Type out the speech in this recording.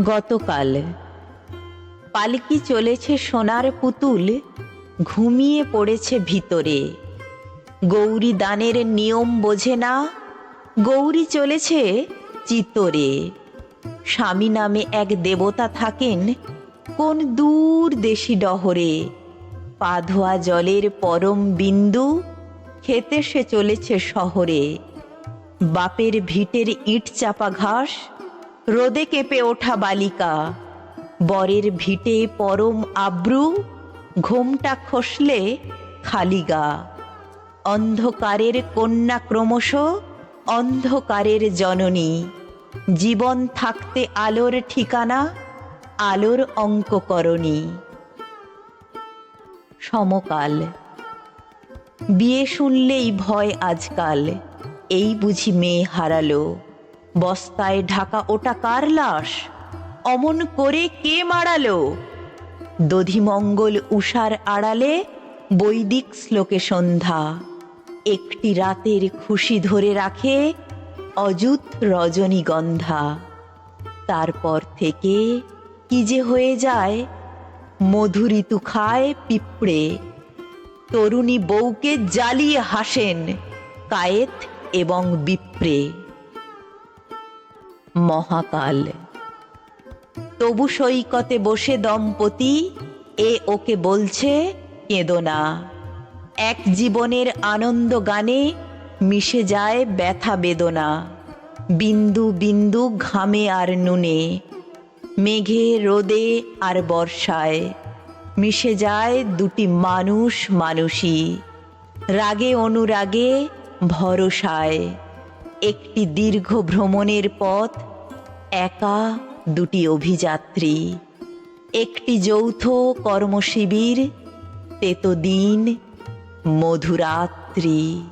গতকাল। পালকি চলেছে সোনার পুতুল, ঘুমিয়ে পড়েছে ভিতরে। গৌরী দানের নিয়ম বোঝে না, গৌরী চলেছে চিতরে স্বামী নামে এক দেবতা থাকেন, কোন দূর দেশি ডহরে। পা ধোয়া জলের পরম বিন্দু, খেতে সে চলেছে শহরে। বাপের ভিটের ইট চাপা ঘাস রোদে কেঁপে ওঠা বালিকা। বরের ভিটে পরম আব্রু, ঘোমটা খসলে খালি গা। অন্ধকারের কন্যা ক্রমশ অন্ধকারের জননী। জীবন থাকতে আলোর ঠিকানা, আলোর অঙ্ককরণী। সমকাল। বিয়ে শুনলেই ভয় আজকাল, এই বুঝি মেয়ে হারালো। বস্তায় ঢাকা ওটা কার লাশ? অমন করে কে মারালো? দধিমঙ্গল উষার আড়ালে বৈদিক শ্লোকে সন্ধ্যা। একটি রাতের খুশি ধরে রাখে অযুত রজনীগন্ধা। তারপর থেকে কি যে হয়ে যায়, মধুরিতু খায় পিঁপড়ে। তরুণী বউকে জ্বালিয়ে হাসেন কায়েত এবং বিপ্রে। মহাকাল। তবু সৈকতে বসে দম্পতি, এ ওকে বলছে, কেঁদো না। এক জীবনের আনন্দ গানে মিশে যায় ব্যথা বেদনা। বিন্দু বিন্দু ঘামে আর নুনে। মেঘে, রোদে আর বর্ষায় মিশে যায় দুটি মানুষ মানুষই। রাগে অনুরাগে ভরসায়। একটি দীর্ঘ ভ্রমণের পথ একা দুটি অভিযাত্রী। একটি যৌথ কর্মশিবির তেতদিন মধুরাত্রি।